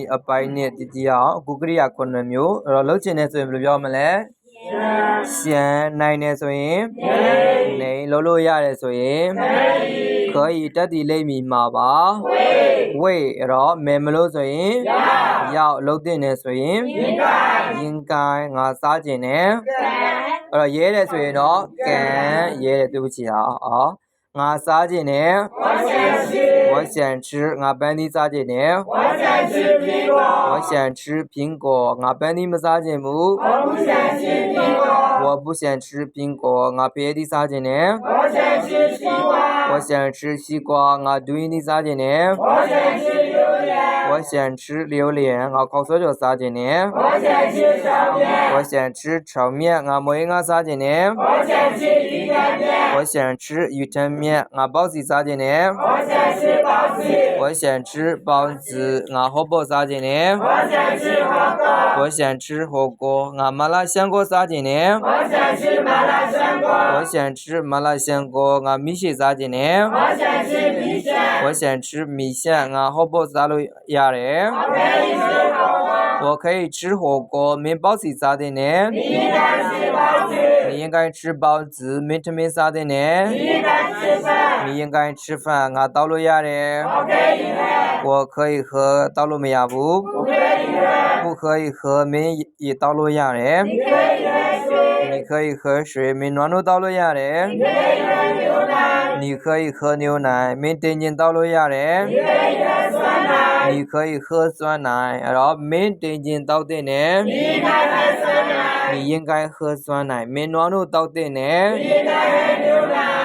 ဒီအပိုင်းနဲ့တတိယအောင်အခုကရိယာ9မျိုးအဲ့တော့လှုပ်ချင်နေဆိုရင်ဘယ်လိုပြောမလဲရှန်နိုင်နေဆိုရင်နေလှုပ်လို့ရတယ်ဆိုရင်ခရီတက်တီလိမ့်မီမှာပါဝေးအဲ့တော့မယ်မလို့ဆိုရင်ရောက်လှုပ်တင်နေဆိုရင်ရင်ကိုင်းငါစားကျင်နေအဲ့တော့ရဲတယ်ဆိုရင်တော့ကန်ရဲတယ်သူ့ချီဟာအော်ငါစားကျင်နေ 我想吃，我帮你炸点牛。我想吃苹果。我想吃苹果，我帮你们炸点木。我不想吃苹果。我不想吃苹果，我别的啥点呢？我想吃西瓜。我想吃西瓜，我对你啥点呢？我想吃我想吃榴莲，我告诉就啥子呢？我想吃炒面。我想吃炒面，我没我啥子呢？我想吃鱼汤面。我想吃鱼汤面，我包子啥子呢？我想吃包子。我想吃包子，我喝不啥子呢？我想吃火锅。我想吃火锅，我麻辣香锅啥子呢？我想吃麻辣香锅。我想吃麻辣香锅，我米线啥子呢？我想吃。我想吃米线，然后不咋路亚嘞。我可以吃火锅，面包是咋的呢？你应该吃包子。你应该吃包子，面条面咋的呢？你应该吃饭。你应该吃饭，我道路亚嘞。我可以喝道路米亚不？不可以喝面也道路亚嘞。你可以喝水，没暖炉道路亚嘞。你可以牛奶。你可以喝牛奶မင်းတင်ကျင်တောက်လို့ရတယ် 你可以喝酸奶，你可以喝酸奶အဲ့တော့မင်းတင်ကျင်တောက်တဲ့နဲ့ 你应该喝酸奶， 你应该喝酸奶，美到都等你。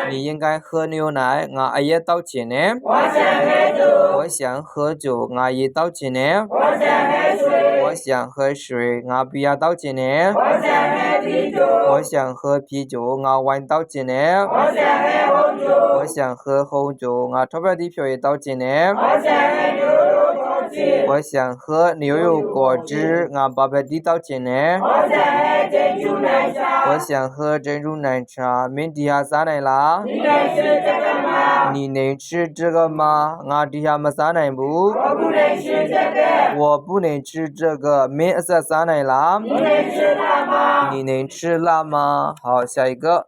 你应该喝牛奶，我阿姨到接你。我想喝酒，我想喝酒，阿姨到接。我想喝水，我想喝水，我不要到接你。我想喝啤酒，我想喝啤酒，我玩到接你。我想喝红酒，我想喝红酒，我钞票的票也到接你。我想喝牛油果汁，我爸爸地道钱呢。我想喝珍珠奶茶，我想喝珍珠奶茶，没底下撒奶辣。你能吃这个吗？你能吃这个吗？我底下没撒奶不？我不能吃这个，我不能吃这个，没撒撒奶啦。你能吃辣吗？你能吃辣吗？好，下一个。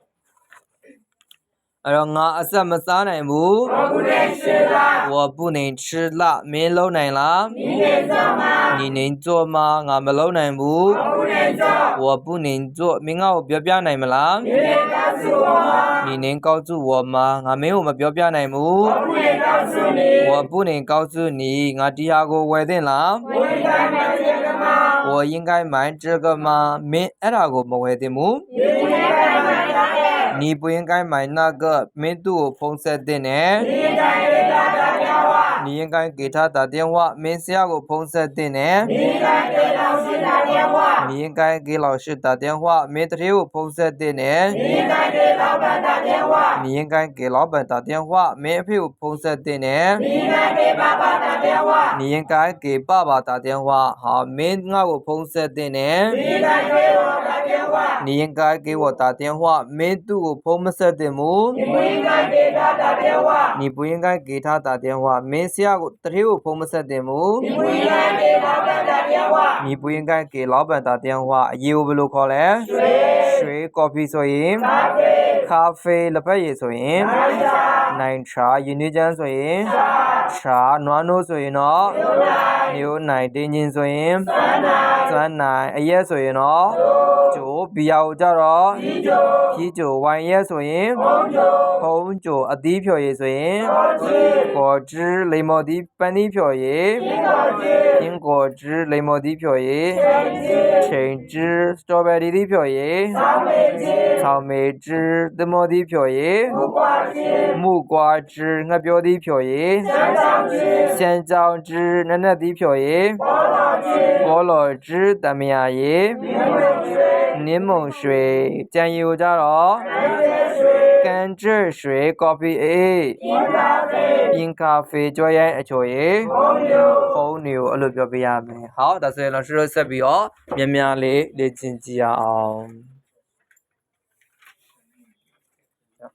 အဲ့တော့ငါအဆက်မစားနိုင်ဘူး 我不能吃辣，我不能吃辣မင်းလုံးနိုင်လား 你能做吗？你能做吗ငါမလုံးနိုင်ဘူး 我不能做，我不能做မင်းငါ့ကိုပြောပြနိုင်မလား 你能告诉我吗？你能告诉我吗ငါမင်းကိုမပြောပြနိုင်ဘူး 我不能告诉你，我不能告诉你ငါဒီဟာကိုဝယ်သင့်လား 我应该买这个吗？ 我应该买这个吗？明艾拉古莫维的姆。你不应该买那个明度风色的呢。你应该给他打电话。你应该给他打电话。明下午风色的呢。你应该给老师打电话。你应该给老师打电话。明天有风色的呢。你应该给。老板打电话，你应该给老板打电话。免费碰色的呢，你应该给爸爸打电话，你应该给爸爸打电话。好，免我碰色的呢，你应该给我打电话，你应该给我打电话。没度碰色的么？你不应该给他打电话，你不应该给他打电话。没下过这有碰色的么？你不应该给老板打电话，你不应该给老板打电话。业务不路考嘞，水水 coffee 所以。咖啡。 ကာဖေလက်ဖက်ရည်ဆိုရင်နိုင်ချာယူနီချန်ဆိုရင်ချာနွားနိုးဆိုရင်တော့မျိုးနိုင်တင်းချင်းဆိုရင်စွမ်းနိုင်အရက်ဆိုရင်တော့ကျိုးဘီယာကိုကြတော့ကြီးကျိုးဝိုင်ရက်ဆိုရင်ဘုံကျိုးအသီးဖြော်ရည်ဆိုရင်ကော်ကျီလေမော်ဒီပန်းသီးဖြော်ရည်ရင်းကော်ကျီလေမော်ဒီဖြော်ရည်ချိန်ကျီစတော်ဘယ်ရီသီးဖြော်ရည် 草莓汁怎么的漂移木瓜汁。木瓜汁我表弟漂移香蕉汁。香蕉汁奶奶的漂移菠萝汁。菠萝汁达咩啊耶柠檬水。柠檬水酱油加了。甘蔗水。咖啡诶冰咖啡。冰咖啡椒盐诶椒盐好牛。好牛啊老表贝阿妹好大帅老师说笔哦咩咩阿里来进记啊。哦